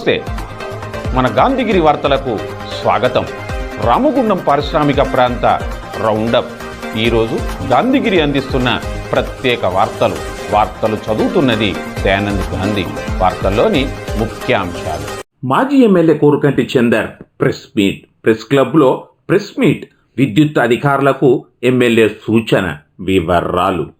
నమస్తే. మన గాంధీగిరి వార్తలకు స్వాగతం. రామగుండం పారిశ్రామిక ప్రాంత రౌండప్. ఈరోజు గాంధీగిరి అందిస్తున్న ప్రత్యేక వార్తలు. వార్తలు చదువుతున్నది దయానంద్ గాంధీ. వార్తల్లోని ముఖ్యాంశాలు. మాజీ MLA Korukanti Chandar press meet. Press క్లబ్లో ప్రెస్ మీట్. విద్యుత్ అధికారులకు ఎమ్మెల్యే సూచన వివరాలు.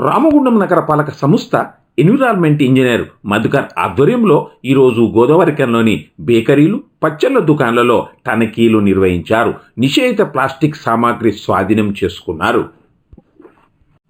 Ramagundam నగరపాలక సంస్థ ఎన్విరాన్మెంట్ ఇంజనీర్ మధుకర్ ఆధ్వర్యంలో ఈరోజు గోదావరికంలోని బేకరీలు పచ్చళ్ళ దుకాణాలలో తనిఖీలు నిర్వహించారు. నిషేధిత ప్లాస్టిక్ సామాగ్రి స్వాధీనం చేసుకున్నారు.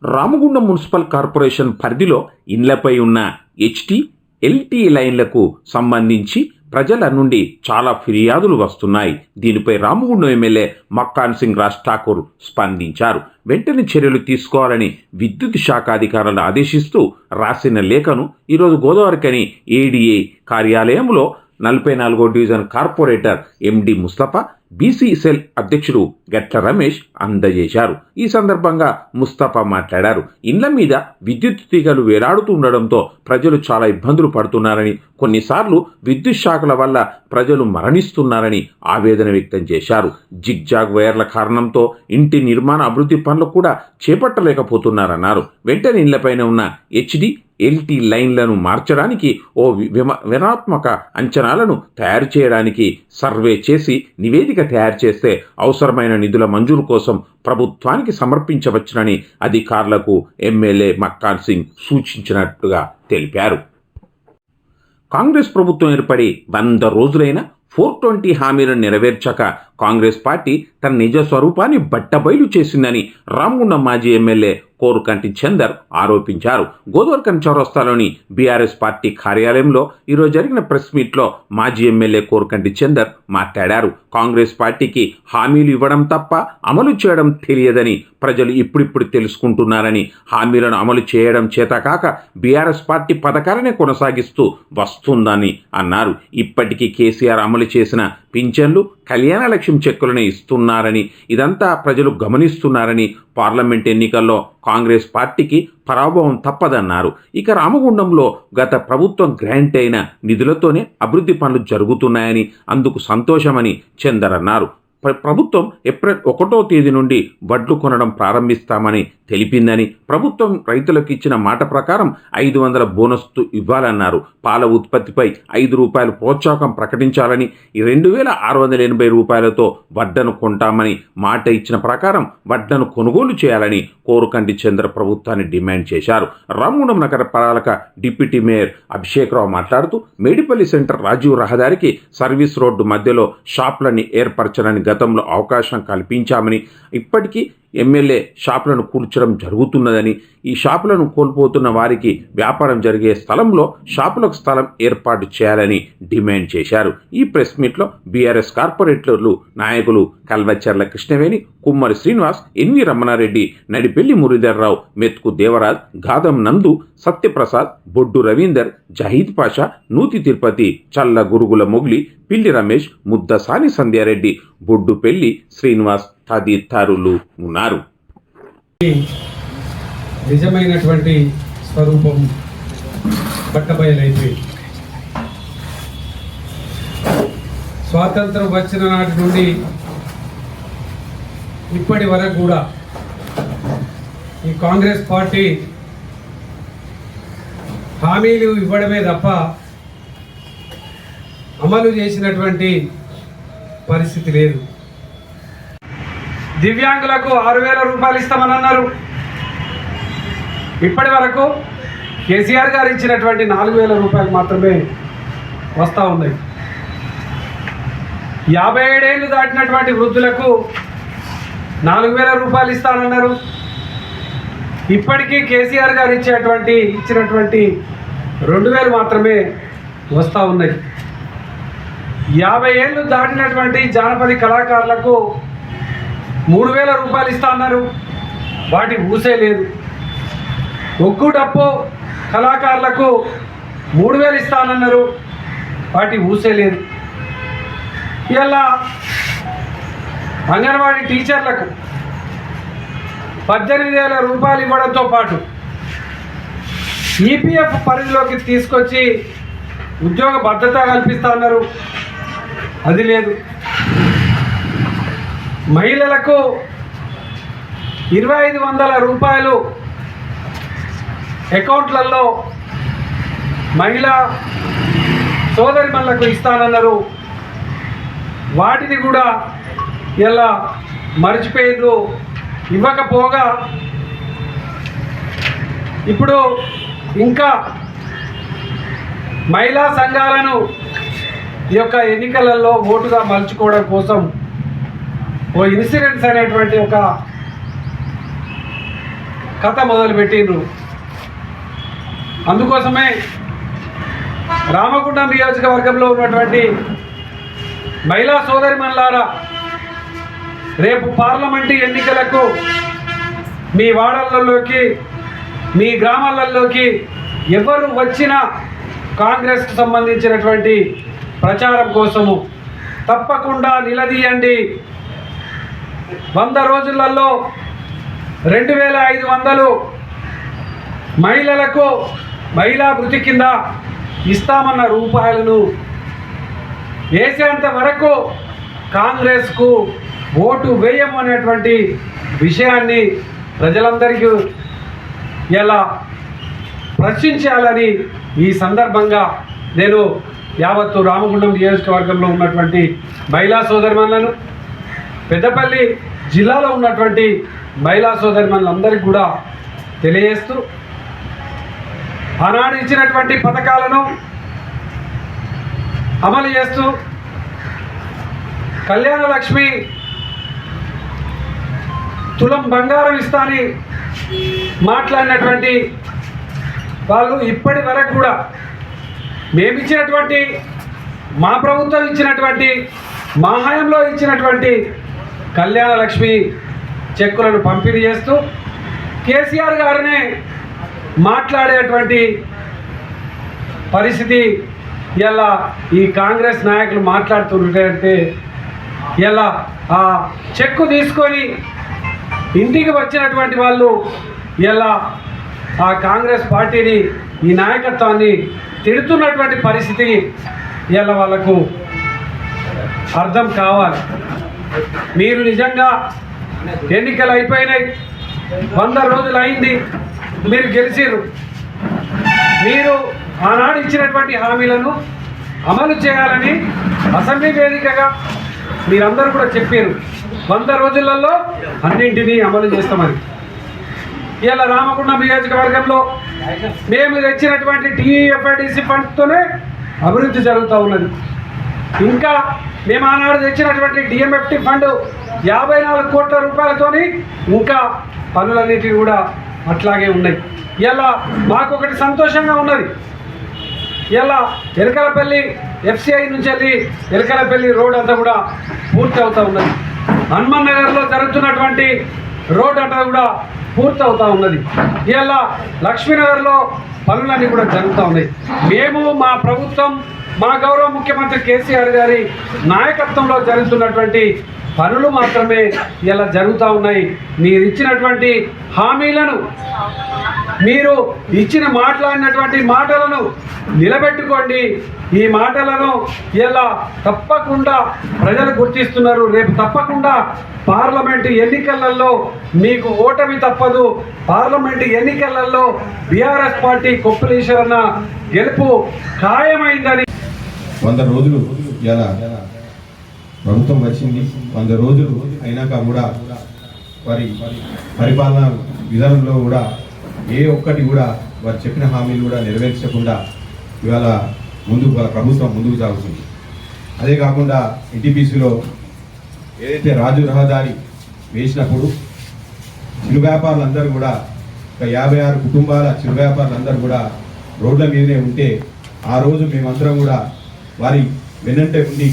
రామగుండం మున్సిపల్ కార్పొరేషన్ పరిధిలో ఇండ్లపై ఉన్న హెచ్టి ఎల్టీ లైన్లకు సంబంధించి ప్రజల నుండి చాలా ఫిర్యాదులు వస్తున్నాయి. దీనిపై రామగుండం ఎమ్మెల్యే మక్కాన్ సింగ్ రాజ్ ఠాకూర్ స్పందించారు. వెంటనే చర్యలు తీసుకోవాలని విద్యుత్ శాఖ అధికారులను ఆదేశిస్తూ రాసిన లేఖను ఈరోజు గోదావరికని ఏడీఏ కార్యాలయంలో నలభై నాలుగో division corporator MD Mustafa BC cell అధ్యక్షుడు గట్ల రమేష్ అందజేశారు. ఈ సందర్భంగా ముస్తఫా మాట్లాడారు. ఇండ్ల మీద విద్యుత్ తీగలు వేలాడుతుండడంతో ప్రజలు చాలా ఇబ్బందులు పడుతున్నారని కొన్నిసార్లు విద్యుత్ శాఖల వల్ల ప్రజలు మరణిస్తున్నారని ఆవేదన వ్యక్తం చేశారు. జిగ్జాగ్ వైర్ల కారణంతో ఇంటి నిర్మాణ అభివృద్ధి పనులు కూడా చేపట్టలేకపోతున్నారన్నారు. వెంటనే ఇండ్లపైన ఉన్న హెచ్డి ఎల్టీ లైన్లను మార్చడానికి ఓ విమ- వినాత్మక అంచనాలను తయారు చేయడానికి సర్వే చేసి నివేదిక తయారు చేస్తే అవసరమైన నిధుల మంజూరు కోసం ప్రభుత్వానికి సమర్పించవచ్చునని అధికారులకు ఎమ్మెల్యే మక్కాన్ సింగ్ సూచించినట్టుగా తెలిపారు. కాంగ్రెస్ ప్రభుత్వం ఏర్పడి వంద రోజులైన ఫోర్ ట్వంటీ హామీలను నెరవేర్చక కాంగ్రెస్ పార్టీ తన నిజ స్వరూపాన్ని బట్టబయలు చేసిందని రామగుండం మాజీ ఎమ్మెల్యే కోరుకంటి చందర్ ఆరోపించారు. గోదావరికన్ చౌరస్తాలోని బీఆర్ఎస్ పార్టీ కార్యాలయంలో ఈరోజు జరిగిన ప్రెస్ మీట్లో మాజీ ఎమ్మెల్యే కోరుకంటి చందర్ మాట్లాడారు. కాంగ్రెస్ పార్టీకి హామీలు ఇవ్వడం తప్ప అమలు చేయడం తెలియదని ప్రజలు ఇప్పుడిప్పుడు తెలుసుకుంటున్నారని హామీలను అమలు చేయడం చేతకాక బీఆర్ఎస్ పార్టీ పథకాలనే కొనసాగిస్తూ వస్తుందని అన్నారు. ఇప్పటికీ కేసీఆర్ అమలు చేసిన పింఛన్లు కళ్యాణ లక్ష్యం చెక్కులను ఇస్తున్నారని ఇదంతా ప్రజలు గమనిస్తున్నారని పార్లమెంట్ ఎన్నికల్లో కాంగ్రెస్ పార్టీకి పరాభవం తప్పదన్నారు. ఇక రామగుండంలో గత ప్రభుత్వం గ్రాంట్ అయిన నిధులతోనే అభివృద్ధి పనులు జరుగుతున్నాయని అందుకు సంతోషమని చందర్ అన్నారు. ప్రభుత్వం ఏప్రిల్ ఒకటో తేదీ నుండి వడ్లు కొనడం ప్రారంభిస్తామని తెలిపిందని ప్రభుత్వం రైతులకు ఇచ్చిన మాట ప్రకారం ఐదు వందల బోనస్ ఇవ్వాలన్నారు. పాల ఉత్పత్తిపై ఐదు రూపాయలు ప్రోత్సాహం ప్రకటించాలని రెండు వేల ఆరు వందల ఎనభై రూపాయలతో వడ్డను కొంటామని మాట ఇచ్చిన ప్రకారం వడ్డను కొనుగోలు చేయాలని కోరుకంటి చంద్ర ప్రభుత్వాన్ని డిమాండ్ చేశారు. రామగుండం నగర పాలక డిప్యూటీ మేయర్ అభిషేక్రావు మాట్లాడుతూ మేడిపల్లి సెంటర్ రాజీవ్ రహదారికి సర్వీస్ రోడ్డు మధ్యలో షాప్లని ఏర్పరచడానికి గతంలో అవకాశం కల్పించామని ఇప్పటికీ ఎమ్మెల్యే షాపులను కూల్చడం జరుగుతున్నదని ఈ షాపులను కోల్పోతున్న వారికి వ్యాపారం జరిగే స్థలంలో షాపులకు స్థలం ఏర్పాటు చేయాలని డిమాండ్ చేశారు. ఈ ప్రెస్ మీట్లో బీఆర్ఎస్ కార్పొరేటర్లు నాయకులు కల్వచర్ల కృష్ణవేణి కుమ్మరి శ్రీనివాస్ ఎన్వి రమణారెడ్డి నడిపెల్లి మురళీధర్రావు మెత్కు దేవరాజ్ గాదం నందు సత్యప్రసాద్ బొడ్డు రవీందర్ జహీద్ పాషా నూతి తిరుపతి చల్ల గురుగుల మొగ్లి పిల్లి రమేష్ ముద్దసాని సంధ్యారెడ్డి బొడ్డు పెళ్ళి శ్రీనివాస్ తదితరులు ఉన్నారు. నిజమైనటువంటి స్వరూపం బట్టబయలైపోయింది. స్వాతంత్రం వచ్చిన నాటి నుండి ఇప్పటి వరకు కూడా ఈ కాంగ్రెస్ పార్టీ హామీలు ఇవ్వడమే తప్ప అమలు చేసినటువంటి పరిస్థితి లేదు. దివ్యాంగులకు ఆరు వేల రూపాయలు ఇస్తామని అన్నారు. ఇప్పటి వరకు కేసీఆర్ గారు ఇచ్చినటువంటి నాలుగు వేల రూపాయలు మాత్రమే వస్తూ ఉన్నాయి. యాభై ఏడేళ్ళు దాటినటువంటి వృద్ధులకు నాలుగు వేల రూపాయలు ఇస్తానన్నారు. ఇప్పటికీ కేసీఆర్ గారు ఇచ్చేటువంటి ఇచ్చినటువంటి రెండు వేలు మాత్రమే వస్తూ ఉన్నాయి. యాభై ఏళ్ళు దాటినటువంటి జానపద కళాకారులకు మూడు వేల రూపాయలు ఇస్తా అన్నారు. వాటి ఊసే లేదు. ఒగ్గు డప్పు కళాకారులకు మూడు వేలు ఇస్తానన్నారు వాటి ఊసే లేదు. ఇలా అంగన్వాడీ టీచర్లకు పద్దెనిమిది వేల రూపాయలు ఇవ్వడంతో పాటు ఈపీఎఫ్ పరిధిలోకి తీసుకొచ్చి ఉద్యోగ భద్రత కల్పిస్తా అన్నారు. అది లేదు. మహిళలకు ఇరవై ఐదు వందల రూపాయలు అకౌంట్లలో మహిళా సోదరిమణులకు ఇస్తానన్నారు. వాటిని కూడా ఇలా మర్చిపోయారు ఇవ్వకపోగా ఇప్పుడు ఇంకా మహిళా సంఘాలను ఈ యొక్క ఎన్నికలలో ఓటుగా మలుచుకోవడం కోసం ఓ ఇన్సూరెన్స్ అనేటువంటి ఒక కథ మొదలుపెట్టిండ్రు. అందుకోసమే రామగుండం నియోజకవర్గంలో ఉన్నటువంటి మహిళా సోదరిమణులారా రేపు పార్లమెంటు ఎన్నికలకు మీ వాడలలోకి మీ గ్రామాలలోకి ఎవరు వచ్చినా కాంగ్రెస్కు సంబంధించినటువంటి ప్రచారం కోసము తప్పకుండా నిలదీయండి. వంద రోజులలో రెండు వేల ఐదు వందలు మహిళలకు మహిళా వృత్తి కింద ఇస్తామన్న రూపాయలను వేసేంత వరకు కాంగ్రెస్కు ఓటు వేయము అనేటువంటి విషయాన్ని ప్రజలందరికీ ఎలా ప్రశ్నించాలని ఈ సందర్భంగా నేను యావత్తు రామగుండం నియోజకవర్గంలో ఉన్నటువంటి మహిళా సోదరిమణులను పెద్దపల్లి జిల్లాలో ఉన్నటువంటి మహిళా సోదరి మనందరికీ కూడా తెలియజేస్తూ ఆనాడు ఇచ్చినటువంటి పథకాలను అమలు చేస్తూ కళ్యాణ లక్ష్మి తులం బంగారం ఇస్తాని మాట్లాడినటువంటి వాళ్ళు ఇప్పటి వరకు కూడా మేము ఇచ్చినటువంటి మా ప్రభుత్వం ఇచ్చినటువంటి మా హయాంలో ఇచ్చినటువంటి కళ్యాణ లక్ష్మి చెక్కులను పంపిణీ చేస్తూ కేసీఆర్ గారినే మాట్లాడేటువంటి పరిస్థితి ఇలా ఈ కాంగ్రెస్ నాయకులు మాట్లాడుతుంటే ఇలా ఆ చెక్కు తీసుకొని ఇంటికి వచ్చినటువంటి వాళ్ళు ఇలా ఆ కాంగ్రెస్ పార్టీని ఈ నాయకత్వాన్ని తిడుతున్నటువంటి పరిస్థితి ఇలా వాళ్ళకు అర్థం కావాలి. మీరు నిజంగా ఎన్నికలు అయిపోయినాయి వంద రోజులు అయింది మీరు గెలిచిర్రు. మీరు ఆనాడు ఇచ్చినటువంటి హామీలను అమలు చేయాలని అసెంబ్లీ వేదికగా మీరందరూ కూడా చెప్పారు వంద రోజులలో అన్నింటినీ అమలు చేస్తామని. ఇలా రామగుండం నియోజకవర్గంలో మేము తెచ్చినటువంటి టీఎఫ్ఐడిసి ఫండ్తోనే అభివృద్ధి జరుగుతూ ఉన్నది. ఇంకా మేము ఆనాడు తెచ్చినటువంటి డిఎంఎఫ్టి ఫండ్ యాభై నాలుగు కోట్ల రూపాయలతోని ఇంకా పనులన్నిటివి కూడా అట్లాగే ఉన్నాయి. ఇలా మాకు ఒకటి సంతోషంగా ఉన్నది. ఇలా ఎలకలపల్లి ఎఫ్సిఐ నుంచి వెళ్ళి ఎలకలపల్లి రోడ్ అంతా కూడా పూర్తి అవుతూ ఉన్నది. హనుమాన్ నగర్లో జరుగుతున్నటువంటి రోడ్ అంతా కూడా పూర్తి అవుతూ ఉన్నది. ఇలా లక్ష్మీనగర్లో పనులన్నీ కూడా జరుగుతూ ఉన్నాయి. మేము మా ప్రభుత్వం మా గౌరవ ముఖ్యమంత్రి కేసీఆర్ గారి నాయకత్వంలో జరుగుతున్నటువంటి పనులు మాత్రమే ఇలా జరుగుతూ ఉన్నాయి. మీరు ఇచ్చినటువంటి హామీలను మీరు ఇచ్చిన మాట్లాడినటువంటి మాటలను నిలబెట్టుకోండి. ఈ మాటలను ఇలా తప్పకుండా ప్రజలు గుర్తిస్తున్నారు. రేపు తప్పకుండా పార్లమెంటు ఎన్నికలలో మీకు ఓటమి తప్పదు. పార్లమెంటు ఎన్నికలలో బీఆర్ఎస్ పార్టీ కొప్పులీశ్వరన్న గెలుపు ఖాయమైందని వంద రోజులు ఇలా ప్రభుత్వం వచ్చింది వంద రోజులు అయినాక కూడా వారి పరిపాలన విధానంలో కూడా ఏ ఒక్కటి కూడా వారు చెప్పిన హామీలు కూడా నెరవేర్చకుండా ఇవాళ ముందుకు ప్రభుత్వం ముందుకు సాగుతుంది. అదే కాకుండా ఎన్టీపీసీలో ఏదైతే రాజు రహదారి వేసినప్పుడు చిరు వ్యాపారులందరూ కూడా ఒక యాభై ఆరు కుటుంబాల చిరు వ్యాపారులందరూ కూడా రోడ్ల మీదనే ఉంటే ఆ రోజు మేమందరం కూడా వారి వెన్నంటే ఉండి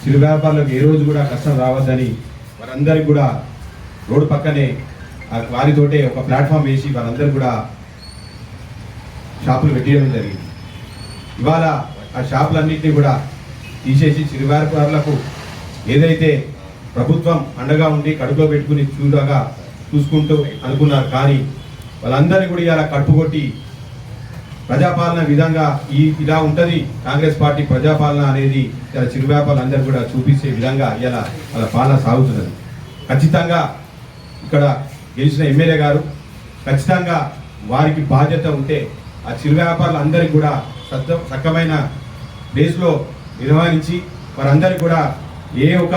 చిరు వ్యాపారులకు ఏ రోజు కూడా కష్టం రావద్దని వారందరికి కూడా రోడ్డు పక్కనే ఆ వారితోటే ఒక ప్లాట్ఫామ్ వేసి వారందరూ కూడా షాపులు పెట్టియడం జరిగింది. ఇవాళ ఆ షాపులన్నింటినీ కూడా తీసేసి చిరు వ్యాపారులకు ఏదైతే ప్రభుత్వం అండగా ఉండి కడుపులో పెట్టుకుని చూడగా చూసుకుంటూ అనుకున్నారు కానీ వాళ్ళందరినీ కూడా ఇలా కట్టుకొట్టి ప్రజాపాలన విధంగా ఈ ఇలా ఉంటుంది. కాంగ్రెస్ పార్టీ ప్రజాపాలన అనేది ఇలా చిరు వ్యాపారులు అందరూ కూడా చూపించే విధంగా ఇలా వాళ్ళ పాలన సాగుతున్నది. ఖచ్చితంగా ఇక్కడ గెలిచిన ఎమ్మెల్యే గారు ఖచ్చితంగా వారికి బాధ్యత ఉంటే ఆ చిరు వ్యాపారులు అందరికీ కూడా సద్ద సక్కమైన ప్లేస్లో నిర్వహించి వారందరికీ కూడా ఏ ఒక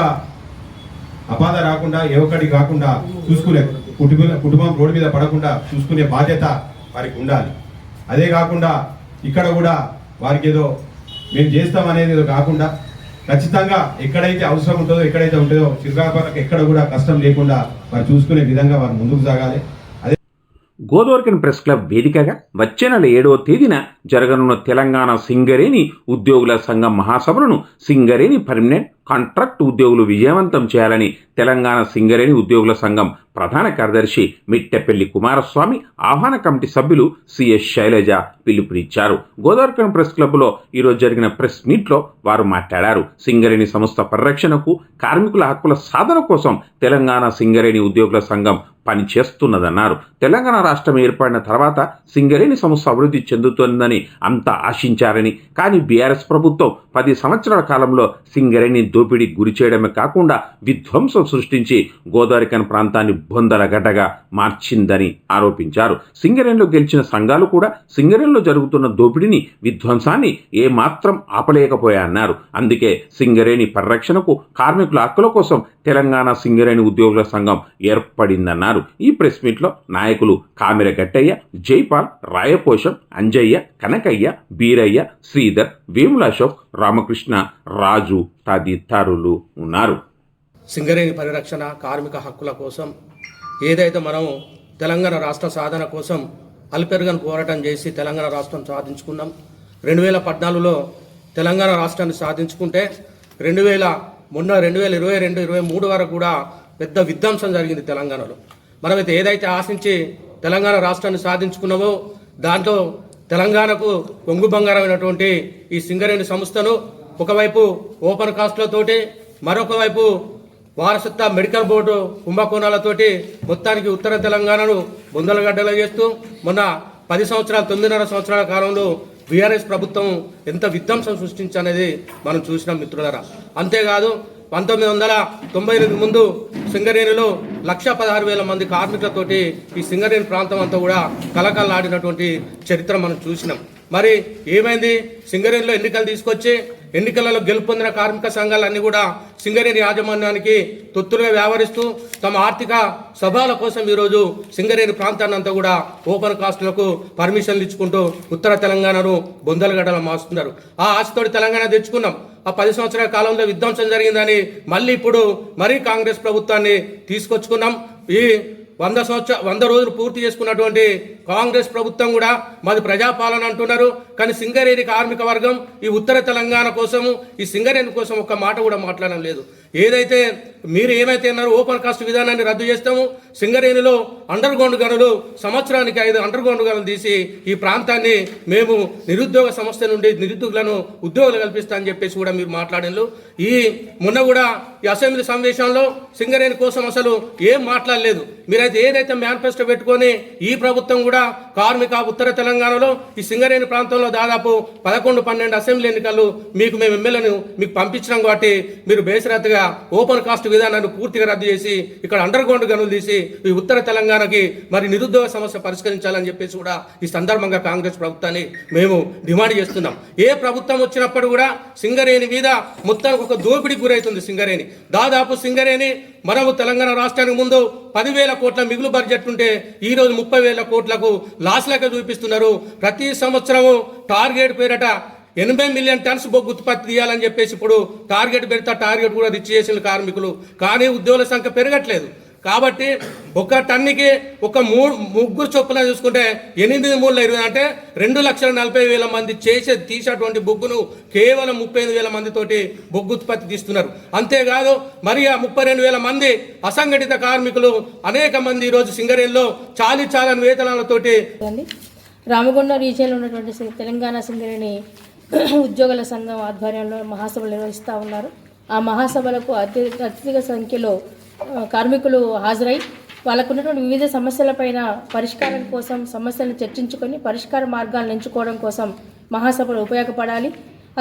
అపాధ రాకుండా ఏ ఒక్కటి కాకుండా చూసుకునే కుటుంబ కుటుంబం రోడ్డు మీద పడకుండా చూసుకునే బాధ్యత వారికి ఉండాలి. అదే కాకుండా ఇక్కడ కూడా వారికి ఏదో మేము చేస్తాం అనేది ఏదో కాకుండా ఖచ్చితంగా ఎక్కడైతే అవసరం ఉంటుందో ఎక్కడైతే ఉంటుందో చిరు ఎక్కడ కూడా కష్టం లేకుండా వారు చూసుకునే విధంగా వారు ముందుకు సాగాలి. అదే గోదోర్కన్ ప్రెస్ క్లబ్ వేదికగా వచ్చే నెల ఏడవ తేదీన జరగనున్న తెలంగాణ సింగరేణి ఉద్యోగుల సంఘం మహాసభలను సింగరేణి పర్మనెంట్ కాంట్రాక్ట్ ఉద్యోగులు విజయవంతం చేయాలని తెలంగాణ సింగరేణి ఉద్యోగుల సంఘం ప్రధాన కార్యదర్శి మిట్టెపల్లి కుమారస్వామి ఆహ్వాన కమిటీ సభ్యులు సిఎస్ శైలజ పిలుపునిచ్చారు. గోదావరికన్ ప్రెస్ క్లబ్లో ఈరోజు జరిగిన ప్రెస్ మీట్లో వారు మాట్లాడారు. సింగరేణి సంస్థ పరిరక్షణకు కార్మికుల హక్కుల సాధన కోసం తెలంగాణ సింగరేణి ఉద్యోగుల సంఘం పనిచేస్తున్నదన్నారు. తెలంగాణ రాష్ట్రం ఏర్పడిన తర్వాత సింగరేణి సంస్థ అభివృద్ధి చెందుతుందని అంతా ఆశించారని కానీ బీఆర్ఎస్ ప్రభుత్వం పది సంవత్సరాల కాలంలో సింగరేణి దోపిడీ గురి చేయడమే కాకుండా విధ్వంసం సృష్టించి గోదావరికన్ ప్రాంతాన్ని బొందలగడ్డగా మార్చిందని ఆరోపించారు. సింగరేణిలో గెలిచిన సంఘాలు కూడా సింగరేణిలో జరుగుతున్న దోపిడీని విధ్వంసాన్ని ఏమాత్రం ఆపలేకపోయాయన్నారు. అందుకే సింగరేణి పరిరక్షణకు కార్మికుల హక్కుల కోసం తెలంగాణ సింగరేణి ఉద్యోగుల సంఘం ఏర్పడిందన్నారు. ఈ ప్రెస్ మీట్లో నాయకులు కామిర గట్టయ్య జైపాల్ రాయపోషం అంజయ్య కనకయ్య బీరయ్య శ్రీధర్ వేముల అశోక్ రామకృష్ణ రాజు తదితరులు ఉన్నారు. సింగరేణి పరిరక్షణ కార్మిక హక్కుల కోసం ఏదైతే మనం తెలంగాణ రాష్ట్ర సాధన కోసం అల్పెరుగన్ పోరాటం చేసి తెలంగాణ రాష్ట్రం సాధించుకున్నాం రెండు వేల పద్నాలుగులో తెలంగాణ రాష్ట్రాన్ని సాధించుకుంటే రెండు వేల మొన్న రెండు వేల ఇరవై రెండు ఇరవై మూడు వరకు కూడా పెద్ద విధ్వంసం జరిగింది తెలంగాణలో. మనమైతే ఏదైతే ఆశించి తెలంగాణ రాష్ట్రాన్ని సాధించుకున్నామో దాంట్లో తెలంగాణకు ఒంగు బంగారమైనటువంటి ఈ సింగరేణి సంస్థను ఒకవైపు ఓపెన్ కాస్ట్లతోటి మరొక వైపు వారసత్వ మెడికల్ బోర్డు కుంభకోణాలతోటి మొత్తానికి ఉత్తర తెలంగాణను బొందలగడ్డలో చేస్తూ మొన్న పది సంవత్సరాల తొమ్మిదిన్నర సంవత్సరాల కాలంలో బీఆర్ఎస్ ప్రభుత్వం ఎంత విధ్వంసం సృష్టించనేది మనం చూసినాం మిత్రులరా. అంతేకాదు పంతొమ్మిది వందల తొంభై ఎనిమిది ముందు సింగరేణిలో లక్ష పదహారు వేల మంది కార్మికులతోటి ఈ సింగరేణి ప్రాంతం అంతా కూడా కలకల్లాడినటువంటి చరిత్ర మనం చూసినాం. మరి ఏమైంది? సింగరేణిలో ఎన్నికలు తీసుకొచ్చి ఎన్నికలలో గెలుపొందిన కార్మిక సంఘాలన్నీ కూడా సింగరేణి యాజమాన్యానికి తొత్తులుగా వ్యవహరిస్తూ తమ ఆర్థిక సభల కోసం ఈరోజు సింగరేణి ప్రాంతాన్ని అంతా కూడా ఓపెన్ కాస్టులకు పర్మిషన్లు ఇచ్చుకుంటూ ఉత్తర తెలంగాణను బొందలగడలు మాస్తున్నారు. ఆ ఆశతోటి తెలంగాణ తెచ్చుకున్నాం. ఆ పది సంవత్సరాల కాలంలో విధ్వంసం జరిగిందని మళ్ళీ ఇప్పుడు మరీ కాంగ్రెస్ ప్రభుత్వాన్ని తీసుకొచ్చుకున్నాం. ఈ వంద సంవత్సర వంద రోజులు పూర్తి చేసుకున్నటువంటి కాంగ్రెస్ ప్రభుత్వం కూడా మాది ప్రజాపాలన అంటున్నారు. కానీ సింగరేణి కార్మిక వర్గం ఈ ఉత్తర తెలంగాణ కోసము ఈ సింగరేణి కోసం ఒక్క మాట కూడా మాట్లాడడం లేదు. ఏదైతే మీరు ఏమైతే అన్నారో ఓపెన్ కాస్ట్ విధానాన్ని రద్దు చేస్తాము. సింగరేణిలో అండర్ గ్రౌండ్ గనులు సంవత్సరానికి ఐదు అండర్ గ్రౌండ్ గనులు తీసి ఈ ప్రాంతాన్ని మేము నిరుద్యోగ సంస్థ నుండి నిరుద్యోగులను ఉద్యోగాలు కల్పిస్తామని చెప్పేసి కూడా మీరు మాట్లాడినారు. ఈ మొన్న కూడా ఈ అసెంబ్లీ సమావేశంలో సింగరేణి కోసం అసలు ఏం మాట్లాడలేదు. మీరైతే ఏదైతే మేనిఫెస్టో పెట్టుకొని ఈ ప్రభుత్వం కూడా కార్మిక ఉత్తర తెలంగాణలో ఈ సింగరేణి ప్రాంతంలో దాదాపు పదకొండు పన్నెండు అసెంబ్లీ ఎన్నికలు మీకు మేము ఎమ్మెల్యేను మీకు పంపించినాం కాబట్టి మీరు బేసరత్తుగా ఓపెన్ కాస్ట్ విధానాన్ని పూర్తిగా రద్దు చేసి ఇక్కడ అండర్ గ్రౌండ్ గనులు తీసి ఈ ఉత్తర తెలంగాణకి మరి నిరుద్యోగ సమస్య పరిష్కరించాలని చెప్పేసి కూడా ఈ సందర్భంగా కాంగ్రెస్ ప్రభుత్వాన్ని మేము డిమాండ్ చేస్తున్నాం. ఏ ప్రభుత్వం వచ్చినప్పుడు కూడా సింగరేణి మీద మొత్తానికి ఒక దోపిడీకి గురవుతుంది సింగరేణి. దాదాపు సింగరేణి మనము తెలంగాణ రాష్ట్రానికి ముందు పదివేల కోట్ల మిగులు బడ్జెట్ ఉంటే ఈ రోజు ముప్పై వేల కోట్లకు లాస్ లెక్క చూపిస్తున్నారు. ప్రతి సంవత్సరము టార్గెట్ పేరట ఎనభై మిలియన్ టన్స్ బొగ్గు ఉత్పత్తి తీయాలని చెప్పేసి ఇప్పుడు టార్గెట్ పెడతా టార్గెట్ కూడా రిచ్ చేసిన కార్మికులు. కానీ ఉద్యోగుల సంఖ్య పెరగట్లేదు. కాబట్టి ఒక టన్నుకి ఒక మూడు ముగ్గురు చొప్పున చూసుకుంటే ఎనిమిది మూడు ఇరవై అంటే రెండు లక్షల నలభై వేల మంది చేసే తీసేటువంటి బొగ్గును కేవలం ముప్పై ఐదు వేల మందితోటి బొగ్గు ఉత్పత్తి తీస్తున్నారు. అంతేకాదు మరి ఆ ముప్పై రెండు వేల మంది అసంఘటిత కార్మికులు అనేక మంది ఈరోజు సింగరేణిలో చాలి చాలని వేతనాలతోటి అండి. రామగుండం రీజియన్లో ఉన్నటువంటి తెలంగాణ సింగరేణి ఉద్యోగుల సంఘం ఆధ్వర్యంలో మహాసభలు నిర్వహిస్తూ ఉన్నారు. ఆ మహాసభలకు అత్యధిక అత్యధిక సంఖ్యలో కార్మికులు హాజరై వాళ్ళకు ఉన్నటువంటి వివిధ సమస్యలపైన పరిష్కారం కోసం సమస్యలను చర్చించుకొని పరిష్కార మార్గాలను ఎంచుకోవడం కోసం మహాసభలు ఉపయోగపడాలి.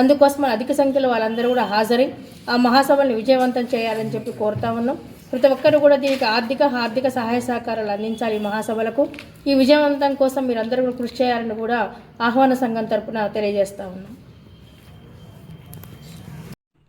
అందుకోసం అధిక సంఖ్యలో వాళ్ళందరూ కూడా హాజరై ఆ మహాసభల్ని విజయవంతం చేయాలని చెప్పి కోరుతా ఉన్నాం. ప్రతి ఒక్కరు కూడా దీనికి ఆర్థిక ఆర్థిక సహాయ సహకారాలు అందించాలి ఈ మహాసభలకు. ఈ విజయవంతం కోసం మీరందరూ కూడా కృషి చేయాలని కూడా ఆహ్వాన సంఘం తరపున తెలియజేస్తా ఉన్నాం.